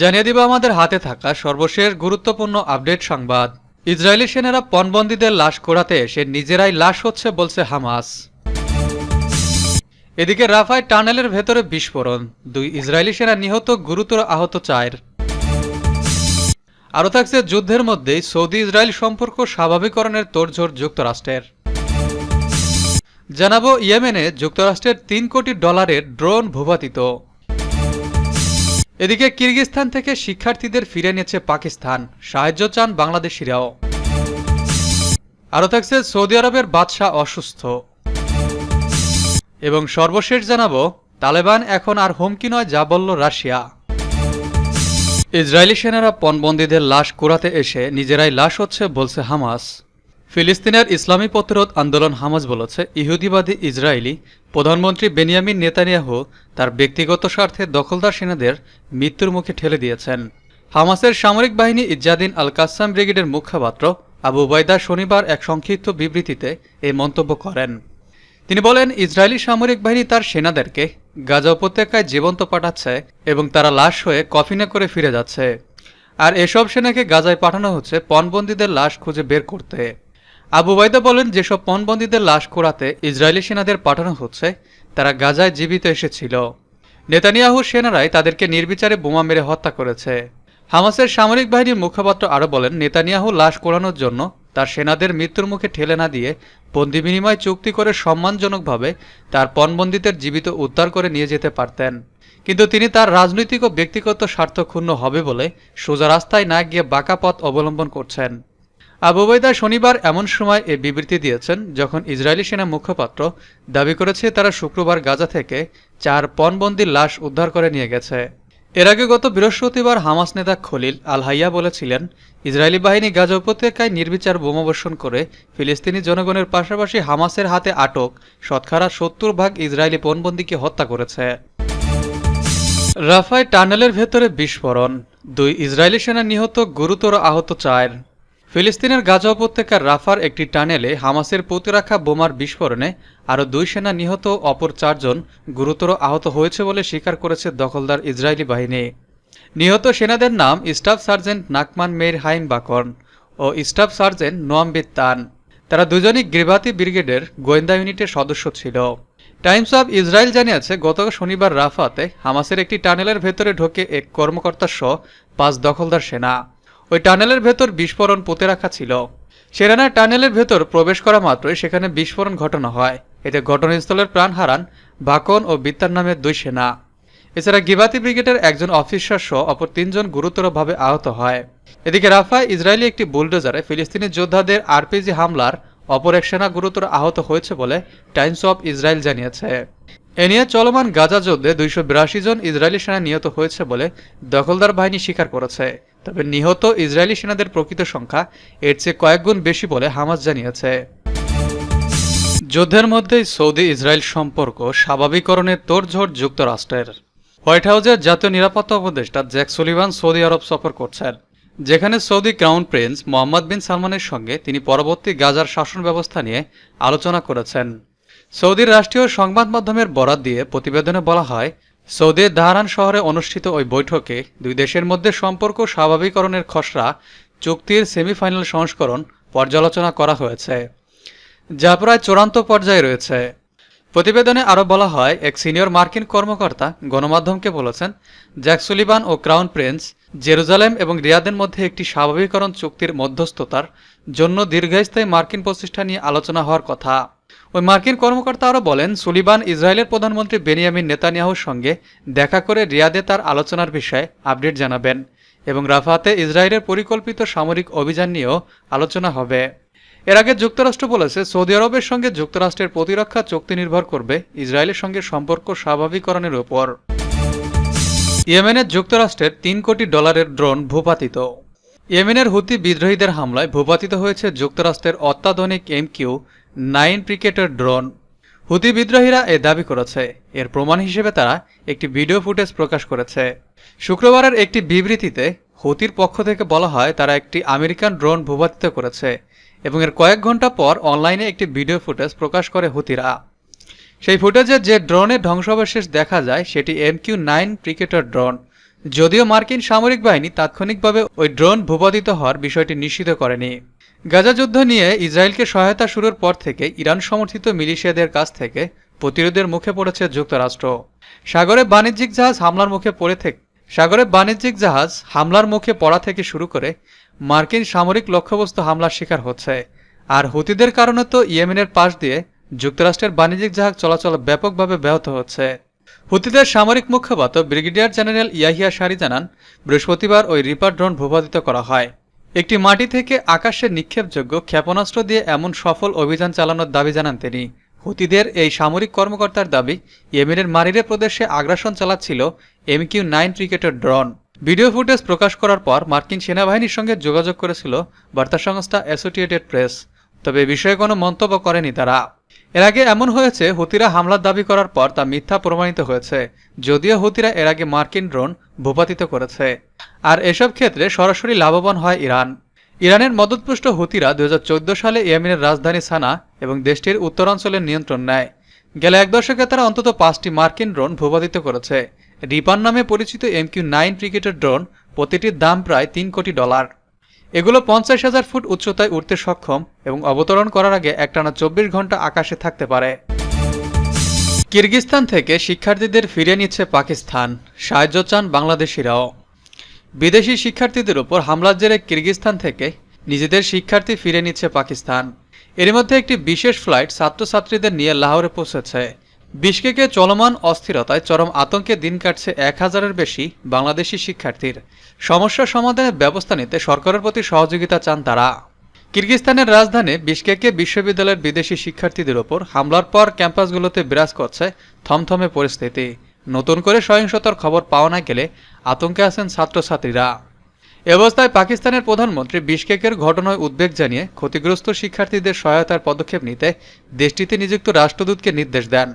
জানিয়ে দিব আমাদের হাতে থাকা সর্বশেষ গুরুত্বপূর্ণ আপডেট সংবাদ। ইসরায়েলি সেনারা পণবন্দীদের লাশ কোড়াতে এসে নিজেরাই লাশ হচ্ছে বলছে হামাস। এদিকে রাফায় টানেলের ভেতরে বিস্ফোরণ, দুই ইসরায়েলি সেনা নিহত গুরুতর আহত চায়ের। আরও থাকছে যুদ্ধের মধ্যেই সৌদি ইসরায়েল সম্পর্ক স্বাভাবিকরণের তোড়জোড় যুক্তরাষ্ট্রের। জানাব ইয়েমেনে যুক্তরাষ্ট্রের তিন কোটি ডলারের ড্রোন ভূপাতিত। এদিকে কিরগিজস্তান থেকে শিক্ষার্থীদের ফিরে নিয়েছে পাকিস্তান। সাহায্য চান বাংলাদেশিরাও। আরও থাকছে সৌদি আরবের বাদশাহ অসুস্থ। এবং সর্বশেষ জানাব, তালেবান এখন আর হুমকি নয়, যা বলল রাশিয়া। ইসরায়েলি সেনারা পণবন্দীদের লাশ কুড়াতে এসে নিজেরাই লাশ হচ্ছে, বলছে হামাস। ফিলিস্তিনের ইসলামী প্রতিরোধ আন্দোলন হামাজ বলেছে, ইহুদিবাদী ইসরায়েলি প্রধানমন্ত্রী বেনিয়ামিন নেতানিয়াহু তার ব্যক্তিগত স্বার্থে দখলদার সেনাদের মৃত্যুর মুখে ঠেলে দিয়েছেন। হামাসের সামরিক বাহিনী ইজাদিন আল কাসাম ব্রিগেডের মুখপাত্র আবু বাইদা শনিবার এক সংক্ষিপ্ত বিবৃতিতে এই মন্তব্য করেন। তিনি বলেন, ইসরায়েলি সামরিক বাহিনী তার সেনাদেরকে গাজা উপত্যকায় জীবন্ত পাঠাচ্ছে এবং তারা লাশ হয়ে কফিনে করে ফিরে যাচ্ছে। আর এসব সেনাকে গাজায় পাঠানো হচ্ছে, পণবন্দীদের লাশ খুঁজে বের করতে। আবু বাইদা বলেন, যেসব পণবন্দীদের লাশ কোড়াতে ইসরায়েলি সেনাদের পাঠানো হচ্ছে, তারা গাজায় জীবিত এসেছিল। নেতানিয়াহু সেনারাই তাদেরকে নির্বিচারে বোমা মেরে হত্যা করেছে। হামাসের সামরিক বাহিনীর মুখপাত্র আরও বলেন, নেতানিয়াহু লাশ কোড়ানোর জন্য তার সেনাদের মৃত্যুর মুখে ঠেলে না দিয়ে বন্দি বিনিময় চুক্তি করে সম্মানজনকভাবে তার পণবন্দীদের জীবিত উদ্ধার করে নিয়ে যেতে পারতেন। কিন্তু তিনি তার রাজনৈতিক ও ব্যক্তিগত স্বার্থ ক্ষুণ্ণ হবে বলে সোজা রাস্তায় না গিয়ে বাঁকা পথ অবলম্বন করছেন। আবু বৈদা শনিবার এমন সময় এ বিবৃতি দিয়েছেন, যখন ইসরায়েলি সেনা মুখপাত্র দাবি করেছে তারা শুক্রবার গাজা থেকে চার পণবন্দির লাশ উদ্ধার করে নিয়ে গেছে। এর আগে গত বৃহস্পতিবার হামাস নেতা খলিল আল হাইয়া বলেছিলেন, ইসরায়েলি বাহিনী গাজা উপত্যকায় নির্বিচার বোমাবর্ষণ করে ফিলিস্তিনি জনগণের পাশাপাশি হামাসের হাতে আটক শতকরা সত্তর ভাগ ইসরায়েলি পণবন্দিকে হত্যা করেছে। রাফায় টানেলের ভেতরে বিস্ফোরণ। দুই ইসরায়েলি সেনা নিহত গুরুতর আহত চার। ফিলিস্তিনের গাজা উপত্যকার রাফার একটি টানেলে হামাসের প্রতিরক্ষা বোমার বিস্ফোরণে আরও দুই সেনা নিহত, অপর চারজন গুরুতর আহত হয়েছে বলে স্বীকার করেছে দখলদার ইসরায়েলি বাহিনী। নিহত সেনাদের নাম স্টাফ সার্জেন্ট নাকমান মের হাইম বাকর্ন ও স্টাফ সার্জেন্ট নোয়াম্বিদ তান। তারা দুজনই গ্রিবাতি ব্রিগেডের গোয়েন্দা ইউনিটের সদস্য ছিল। টাইমস অব ইসরায়েল জানিয়েছে, গত শনিবার রাফাতে হামাসের একটি টানেলের ভেতরে ঢোকে এক কর্মকর্তা সহ পাঁচ দখলদার সেনা। ওই টানেলের ভেতর বিস্ফোরণ পুঁতে রাখা ছিল। সেনারা টানেলের ভেতর প্রবেশ করা মাত্রই সেখানে বিস্ফোরণ ঘটনা হয়। এতে ঘটনাস্থলের প্রাণ হারান বাকন ও বিত্তার নামের দুই সেনা। এছাড়া গিবাতি ব্রিগেডের একজন অফিসার সহ অপর তিনজন গুরুতরভাবে আহত হয়। এদিকে রাফায় ইসরায়েলি একটি বুলডোজারে ফিলিস্তিনি যোদ্ধাদের আরপিজি হামলার অপর এক সেনা গুরুতর আহত হয়েছে বলে টাইমস অব ইসরায়েল জানিয়েছে। এ নিয়ে চলমান গাজা যুদ্ধে দুইশো বিরাশি জন ইসরায়েলি সেনা নিহত হয়েছে বলে দখলদার বাহিনী স্বীকার করেছে। তবে নিহত ইসরায়েলি সেনাদের প্রকৃত সংখ্যা এর চেয়ে কয়েকগুণ বেশি বলে হামাস জানিয়েছে। যুদ্ধের মধ্যেই সৌদি ইসরায়েল সম্পর্ক স্বাভাবিকরণের তোড়ঝড় যুক্তরাষ্ট্রের। হোয়াইট হাউসের জাতীয় নিরাপত্তা উপদেষ্টা জ্যাক সুলিভান সৌদি আরব সফর করছেন, যেখানে Saudi crown prince Mohammed bin সালমানের সঙ্গে তিনি পরবর্তী গাজার শাসন ব্যবস্থা নিয়ে আলোচনা করেছেন। সৌদির রাষ্ট্রীয় সংবাদ মাধ্যমের বরাত দিয়ে প্রতিবেদনে বলা হয় সৌদির দাহারান শহরে অনুষ্ঠিত ওই বৈঠকে দুই দেশের মধ্যে সম্পর্ক স্বাভাবিকরণের খসড়া, চুক্তির সেমিফাইনাল সংস্করণ পর্যালোচনা করা হয়েছে, যা প্রায় চূড়ান্ত পর্যায়ে রয়েছে। প্রতিবেদনে আরও বলা হয়, এক সিনিয়র মার্কিন কর্মকর্তা গণমাধ্যমকে বলেছেন, জ্যাক সুলিবান ও ক্রাউন প্রিন্স জেরুজালেম এবং রিয়াদের মধ্যে একটি স্বাভাবিকরণ চুক্তির মধ্যস্থতার জন্য দীর্ঘস্থায়ী মার্কিন প্রচেষ্টা নিয়ে আলোচনা হওয়ার কথা। ওই মার্কিন কর্মকর্তা আরও বলেন, সুলিবান ইসরায়েলের প্রধানমন্ত্রী বেনিয়ামিন নেতানিয়াহুর সঙ্গে দেখা করে রিয়াদে তার আলোচনার বিষয়ে আপডেট জানাবেন এবং রাফাতে ইসরায়েলের পরিকল্পিত সামরিক অভিযান নিয়েও আলোচনা হবে। এর আগে যুক্তরাষ্ট্র বলেছে, সৌদি আরবের সঙ্গে যুক্তরাষ্ট্রের প্রতিরক্ষা চুক্তি নির্ভর করবে ইসরায়েলের সঙ্গে সম্পর্ক স্বাভাবিকরণের উপর ইয়েমেনের যুক্তরাষ্ট্রের তিন কোটি ডলারের ড্রোন ভূপাতিত। ইয়েমেনের হুতি বিদ্রোহীদের হামলায় ভূপাতিত হয়েছে যুক্তরাষ্ট্রের অত্যাধুনিক এম কিউ নাইন ক্রিকেটের ড্রোন। হুতি বিদ্রোহীরা এ দাবি করেছে। এর প্রমাণ হিসেবে তারা একটি ভিডিও ফুটেজ প্রকাশ করেছে। শুক্রবারের একটি বিবৃতিতে হুতির পক্ষ থেকে বলা হয়, তারা একটি আমেরিকান ড্রোন ভূপাতিত করেছে এবং এর কয়েক ঘণ্টা পর অনলাইনে একটি ভিডিও ফুটেজ প্রকাশ করে হুতিরা। সেই ফুটেজে যে ড্রোনের ধ্বংসাবশেষ দেখা যায়, সেটি এম কিউ নাইন ক্রিকেটার ড্রোন। যদিও মার্কিন সামরিক বাহিনী তাৎক্ষণিকভাবে ওই ড্রোন ভূপাতিত হওয়ার বিষয়টি নিশ্চিত করেনি। গাজা যুদ্ধ নিয়ে ইসরায়েলকে সহায়তা শুরুর পর থেকে ইরান সমর্থিত মিলিশিয়াদের কাছ থেকে প্রতিরোধের মুখে পড়েছে যুক্তরাষ্ট্র। সাগরে বাণিজ্যিক জাহাজ হামলার মুখে পড়ে থেকে সাগরে বাণিজ্যিক জাহাজ হামলার মুখে পড়া থেকে শুরু করে মার্কিন সামরিক লক্ষ্যবস্তু হামলার শিকার হচ্ছে। আর হুতিদের কারণে তো ইয়েমেনের পাশ দিয়ে যুক্তরাষ্ট্রের বাণিজ্যিক জাহাজ চলাচল ব্যাপকভাবে ব্যাহত হচ্ছে। হুতিদের সামরিক মুখপাত্র ব্রিগেডিয়ার জেনারেল ইয়াহিয়া সারি জানান, বৃহস্পতিবার ওই রিপার ড্রোন ভূপাতিত করা হয়। একটি মাটি থেকে আকাশে নিক্ষেপযোগ্য ক্ষেপণাস্ত্র দিয়ে এমন সফল অভিযান চালানোর দাবি জানান তিনি। হুতিদের এই সামরিক কর্মকর্তার দাবি, ইয়েমেনের মারিরে প্রদেশে আগ্রাসন চালাচ্ছিল এমকিউ নাইন ক্রিকেটের ড্রোন। ভিডিও ফুটেজ প্রকাশ করার পর মার্কিন সেনাবাহিনীর সঙ্গে যোগাযোগ করেছিল বার্তা সংস্থা অ্যাসোসিয়েটেড প্রেস। তবে বিষয়ে কোনো মন্তব্য করেনি তারা। এর আগে এমন হয়েছে, হুতিরা হামলার দাবি করার পর তা মিথ্যা প্রমাণিত হয়েছে। যদিও হুতিরা এর আগে মার্কিন ড্রোন ভূপাতিত করেছে। আর এসব ক্ষেত্রে সরাসরি লাভবান হয় ইরান। ইরানের মদতপুষ্ট হুতিরা দু হাজার চৌদ্দ সালে ইয়েমেনের রাজধানী সানা এবং দেশটির উত্তরাঞ্চলের নিয়ন্ত্রণ নেয়। গেল এক দশকে তারা অন্তত পাঁচটি মার্কিন ড্রোন ভূপাতিত করেছে। রিপান নামে পরিচিত এমকিউ নাইন ক্রিকেটের ড্রোন প্রতিটির দাম প্রায় তিন কোটি ডলার। এগুলো পঞ্চাশ হাজার ফুট উচ্চতায় উঠতে সক্ষম এবং অবতরণ করার আগে একটানা চব্বিশ ঘণ্টা আকাশে থাকতে পারে। কিরগিস্তান থেকে শিক্ষার্থীদের ফিরিয়ে নিচ্ছে পাকিস্তান। সাহায্য চান বাংলাদেশিরাও। বিদেশি শিক্ষার্থীদের উপর হামলার জেরে কিরগিস্তান থেকে নিজেদের শিক্ষার্থী ফিরে নিচ্ছে পাকিস্তান। এর মধ্যে একটি বিশেষ ফ্লাইট ছাত্রছাত্রীদের নিয়ে লাহোরে পৌঁছেছে। বিশকেকে চলমান অস্থিরতায় চরম আতঙ্কে দিন কাটছে এক হাজারের বেশি বাংলাদেশি শিক্ষার্থীর। সমস্যা সমাধানের ব্যবস্থা নিতে সরকারের প্রতি সহযোগিতা চান তারা। কিরগিস্তানের রাজধানী বিশকেকে বিশ্ববিদ্যালয়ের বিদেশি শিক্ষার্থীদের ওপর হামলার পর ক্যাম্পাসগুলোতে বিরাজ করছে থমথমে পরিস্থিতি। নতুন করে সহিংসতার খবর পাওয়া না গেলে আতঙ্কে আছেন ছাত্রছাত্রীরা। অবস্থায় পাকিস্তানের প্রধানমন্ত্রী বিশকেকের ঘটনায় উদ্বেগ জানিয়ে ক্ষতিগ্রস্ত শিক্ষার্থীদের সহায়তার পদক্ষেপ নিতে দেশটিতে নিযুক্ত রাষ্ট্রদূতকে নির্দেশ দেন।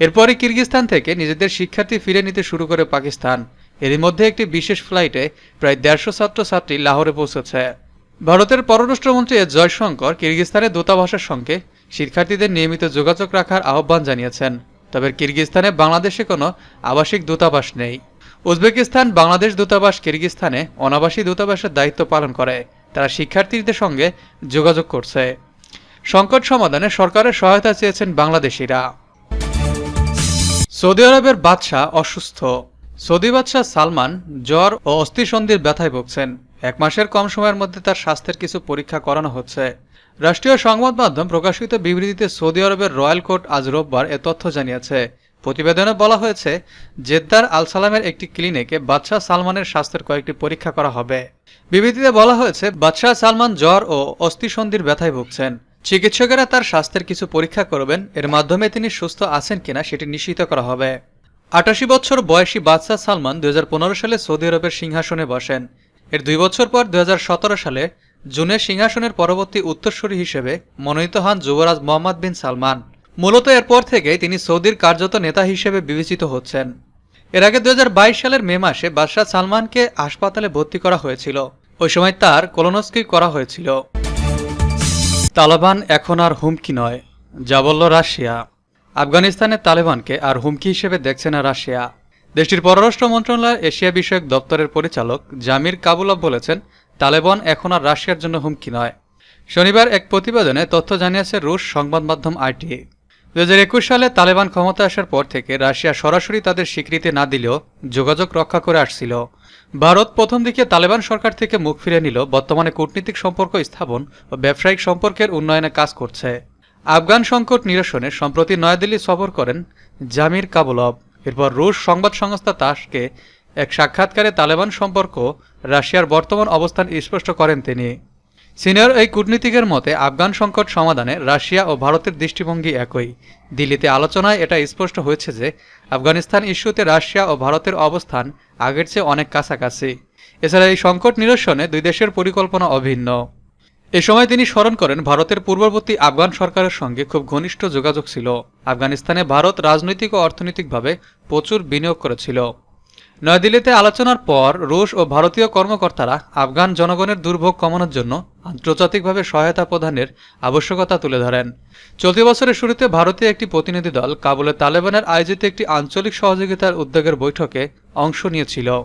এরপরই কিরগিস্তান থেকে নিজেদের শিক্ষার্থী ফিরে নিতে শুরু করে পাকিস্তান। এরই মধ্যে একটি বিশেষ ফ্লাইটে প্রায় দেড়শো ছাত্রছাত্রী লাহোরে পৌঁছেছে। ভারতের পররাষ্ট্রমন্ত্রী এস জয়শঙ্কর কিরগিস্তানের দূতাবাসের সঙ্গে শিক্ষার্থীদের নিয়মিত যোগাযোগ রাখার আহ্বান জানিয়েছেন। তবে কিরগিস্তানে বাংলাদেশে কোনো আবাসিক দূতাবাস নেই। উজবেকিস্তান বাংলাদেশ দূতাবাস কিরগিস্তানে অনাবাসী দূতাবাসের দায়িত্ব পালন করে। তারা শিক্ষার্থীদের সঙ্গে যোগাযোগ করছে। সংকট সমাধানে সরকারের সহায়তা চেয়েছেন বাংলাদেশিরা। সৌদি আরবের বাদশাহ অসুস্থ। সৌদি বাদশাহ সালমান জ্বর ও অস্থিসন্ধির ব্যথায় ভুগছেন। এক মাসের কম সময়ের মধ্যে তার স্বাস্থ্যের কিছু পরীক্ষা করানো হচ্ছে। রাষ্ট্রীয় সংবাদ মাধ্যম প্রকাশিত বিবৃতিতে সৌদি আরবের রয়্যাল কোর্ট আজ রোববার এ তথ্য জানিয়েছে। প্রতিবেদনে বলা হয়েছে, জেদ্দার আল সালামের একটি ক্লিনিকে বাদশাহ সালমানের স্বাস্থ্যের কয়েকটি পরীক্ষা করা হবে। বিবৃতিতে বলা হয়েছে, বাদশাহ সালমান জ্বর ও অস্থিসন্ধির ব্যথায় ভুগছেন। চিকিৎসকেরা তার স্বাস্থ্যের কিছু পরীক্ষা করবেন, এর মাধ্যমে তিনি সুস্থ আছেন কিনা সেটি নিশ্চিত করা হবে। আটাশি বছর বয়সী বাদশাহ সালমান দুই হাজার পনেরো সালে সৌদি আরবের সিংহাসনে বসেন। এর দুই বছর পর দুই হাজার সতেরো সালে জুনে সিংহাসনের পরবর্তী উত্তরসূরি হিসেবে মনোনীত হন যুবরাজ মোহাম্মদ বিন সালমান। মূলত এরপর থেকেই তিনি সৌদির কার্যত নেতা হিসেবে বিবেচিত হচ্ছেন। এর আগে দুই হাজার বাইশ সালের মে মাসে বাদশাহ সালমানকে হাসপাতালে ভর্তি করা হয়েছিল। ওই সময় তার কোলোনোস্কি করা হয়েছিল। তালেবান এখন আর হুমকি নয়। যা বলল রাশিয়া। আফগানিস্তানের তালেবানকে আর হুমকি হিসেবে দেখছে না রাশিয়া। দেশটির পররাষ্ট্র মন্ত্রণালয়ের এশিয়া বিষয়ক দপ্তরের পরিচালক জামির কাবুলভ বলেছেন, তালেবান এখন আর রাশিয়ার জন্য হুমকি নয়। শনিবার এক প্রতিবেদনে তথ্য জানিয়েছে রুশ সংবাদ মাধ্যম আইটি। দুই হাজার একুশ সালে তালেবান ক্ষমতা আসার পর থেকে রাশিয়া সরাসরি তাদের স্বীকৃতি না দিলেও যোগাযোগ রক্ষা করে আসছিল। ভারত প্রথম দিকে তালেবান সরকার থেকে মুখ ফিরে নিল বর্তমানে কূটনীতিক সম্পর্ক স্থাপন ও ব্যবসায়িক সম্পর্কের উন্নয়নে কাজ করছে। আফগান সংকট নিরসনে সম্প্রতি নয়াদিল্লি সফর করেন জামির কাবুলভ। এরপর রুশ সংবাদ সংস্থা তাসকে এক সাক্ষাৎকারে তালেবান সম্পর্ক, রাশিয়ার বর্তমান অবস্থান স্পষ্ট করেন তিনি। সিনিয়র এই কূটনীতিকের মতে, আফগান সংকট সমাধানে রাশিয়া ও ভারতের দৃষ্টিভঙ্গি একই। দিল্লিতে আলোচনায় এটা স্পষ্ট হয়েছে যে, আফগানিস্তান ইস্যুতে রাশিয়া ও ভারতের অবস্থান আগের চেয়ে অনেক কাছাকাছি। এছাড়া এই সংকট নিরসনে দুই দেশের পরিকল্পনা অভিন্ন। এ সময় তিনি স্মরণ করেন, ভারতের পূর্ববর্তী আফগান সরকারের সঙ্গে খুব ঘনিষ্ঠ যোগাযোগ ছিল। আফগানিস্তানে ভারত রাজনৈতিক ও অর্থনৈতিকভাবে প্রচুর বিনিয়োগ করেছিল। নয়াদিল্লিতে আলোচনার পর রুশ ও ভারতীয় কর্মকর্তারা আফগান জনগণের দুর্ভোগ কমানোর জন্য আন্তর্জাতিকভাবে সহায়তা প্রদানের আবশ্যকতা তুলে ধরেন। চলতি বছরের শুরুতে ভারতীয় একটি প্রতিনিধি দল কাবুলে তালেবানের আয়োজিত একটি আঞ্চলিক সহযোগিতার উদ্যোগের বৈঠকে অংশ নিয়েছিল।